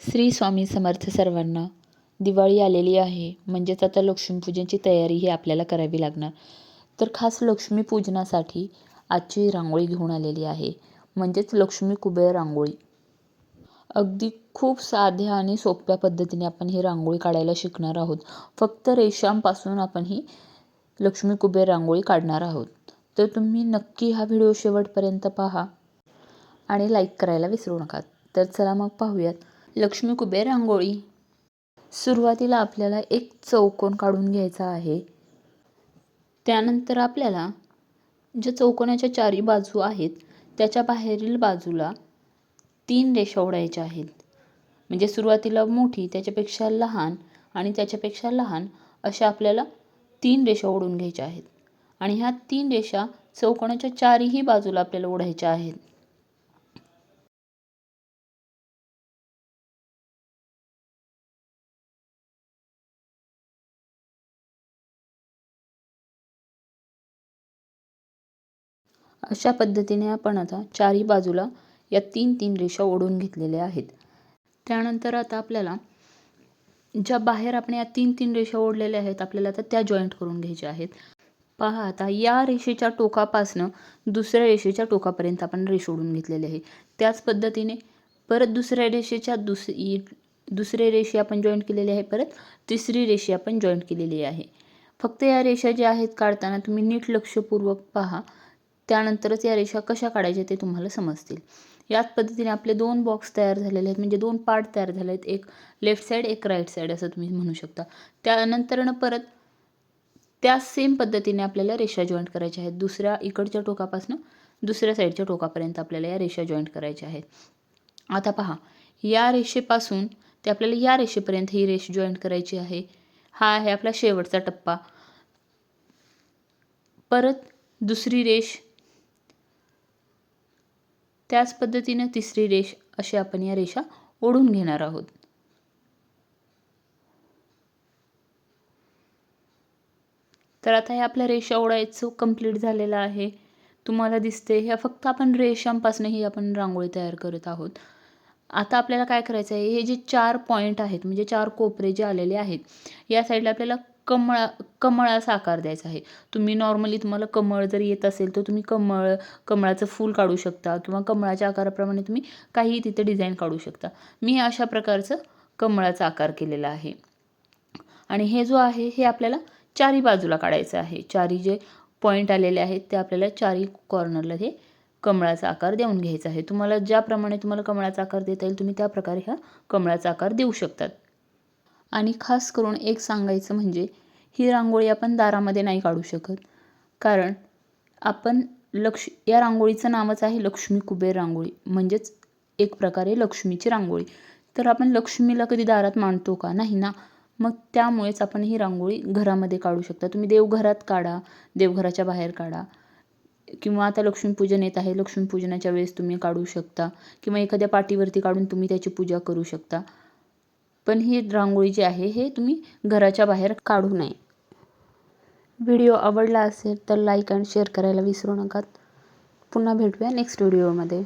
श्री स्वामी समर्थ सर्वांना दिवाळी आलेली आहे. म्हणजेच आता लक्ष्मीपूजनची तयारी ही आपल्याला करावी लागणार. तर खास लक्ष्मीपूजनासाठी आजची रांगोळी घेऊन आलेली आहे. म्हणजेच लक्ष्मी कुबेर रांगोळी. अगदी खूप साध्या आणि सोप्या पद्धतीने आपण ही रांगोळी काढायला शिकणार आहोत. फक्त रेषांपासून आपण ही लक्ष्मी कुबेर रांगोळी काढणार आहोत. तर तुम्ही नक्की हा व्हिडिओ शेवटपर्यंत पहा आणि लाईक करायला विसरू नका. तर चला मग पाहूयात. लक्ष्मी कुबेर रांगोळी. सुरुवातीला आपल्याला एक चौकोन काढून घ्यायचा आहे. त्यानंतर आपल्याला ज्या चौकोनाच्या चारी बाजू आहेत त्याच्या बाहेरील बाजूला तीन रेषा ओढायच्या आहेत. म्हणजे सुरुवातीला मोठी त्याच्यापेक्षा लहान आणि त्याच्यापेक्षा लहान अशा आपल्याला तीन रेषा ओढून घ्यायच्या आहेत. आणि ह्या तीन रेषा चौकोनाच्या चारही बाजूला आपल्याला ओढायच्या आहेत. अशा पद्धतीने आपण आता चारही बाजूला या तीन तीन रेषा ओढून घेतलेल्या आहेत. त्यानंतर आता आपल्याला ज्या बाहेर आपण या तीन तीन रेषा ओढलेल्या आहेत आपल्याला आता त्या जॉईंट करून घ्यायच्या आहेत. पहा आता या रेषेच्या टोकापासनं दुसऱ्या रेषेच्या टोकापर्यंत आपण रेष ओढून घेतलेली आहे. त्याच पद्धतीने परत दुसऱ्या रेषेच्या दुस दुसरी रेषी आपण जॉईंट केलेली आहे परत तिसरी रेषी आपण जॉईंट केलेली आहे. फक्त या रेषा ज्या आहेत काढताना तुम्ही नीट लक्षपूर्वक पहा. त्यानंतरच या रेषा कशा काढायच्या ते तुम्हाला समजतील. याच पद्धतीने आपले दोन बॉक्स तयार झालेले आहेत. म्हणजे दोन पार्ट तयार झाले आहेत. एक लेफ्ट साईड एक राईट साईड असं तुम्ही म्हणू शकता. त्यानंतरनं परत त्या सेम पद्धतीने आपल्याला रेषा जॉईंट करायच्या आहेत. दुसऱ्या इकडच्या टोकापासून दुसऱ्या साईडच्या टोकापर्यंत आपल्याला या रेषा जॉईंट करायच्या आहेत. आता पहा या रेषेपासून ते आपल्याला या रेषेपर्यंत ही रेष जॉईंट करायची आहे. हा आहे आपला शेवटचा टप्पा. परत दुसरी रेष त्याच पद्धतीनं तिसरी रेष अशी आपण या रेषा ओढून घेणार आहोत. तर आता हे आपल्या रेषा ओढायचं कंप्लीट झालेलं आहे. तुम्हाला दिसते ह्या फक्त आपण रेषांपासून ही आपण रांगोळी तयार करत आहोत. आता आपल्याला काय करायचं आहे हे जे चार पॉईंट आहेत म्हणजे चार कोपरे जे आलेले आहेत या साईडला आपल्याला कमळा कमळाचा आकार द्यायचा आहे. तुम्ही नॉर्मली तुम्हाला कमळ जर येत असेल तर तुम्ही कमळ कमळाचं फूल काढू शकता किंवा कमळाच्या आकाराप्रमाणे तुम्ही काहीही तिथे डिझाईन काढू शकता. मी अशा प्रकारचं कमळाचा आकार केलेला आहे. आणि हे जो आहे हे आपल्याला चारी बाजूला काढायचं आहे. चारी जे पॉईंट आलेले आहेत ते आपल्याला चारी कॉर्नरला हे कमळाचा आकार देऊन घ्यायचा आहे. तुम्हाला ज्याप्रमाणे तुम्हाला कमळाचा आकार देता येईल तुम्ही त्या प्रकारे हा कमळाचा आकार देऊ शकतात. आणि खास करून एक सांगायचं म्हणजे ही रांगोळी आपण दारामध्ये नाही काढू शकत. कारण आपण लक्ष या रांगोळीचं नावच आहे लक्ष्मी कुबेर रांगोळी. म्हणजेच एक प्रकारे लक्ष्मीची रांगोळी. तर आपण लक्ष्मीला कधी दारात मांडतो का? नाही ना? मग त्यामुळेच आपण ही रांगोळी घरामध्ये काढू शकता. तुम्ही देवघरात काढा देवघराच्या बाहेर काढा. किंवा आता लक्ष्मीपूजन येत आहे लक्ष्मीपूजनाच्या वेळेस तुम्ही काढू शकता. किंवा एखाद्या पाटीवरती काढून तुम्ही त्याची पूजा करू शकता. पण ही रांगोळी जी आहे हे तुम्ही घराच्या बाहेर काढू नये. व्हिडिओ आवडला असेल तर लाईक अँड शेअर करायला विसरू नका. पुन्हा भेटूया नेक्स्ट व्हिडिओमध्ये.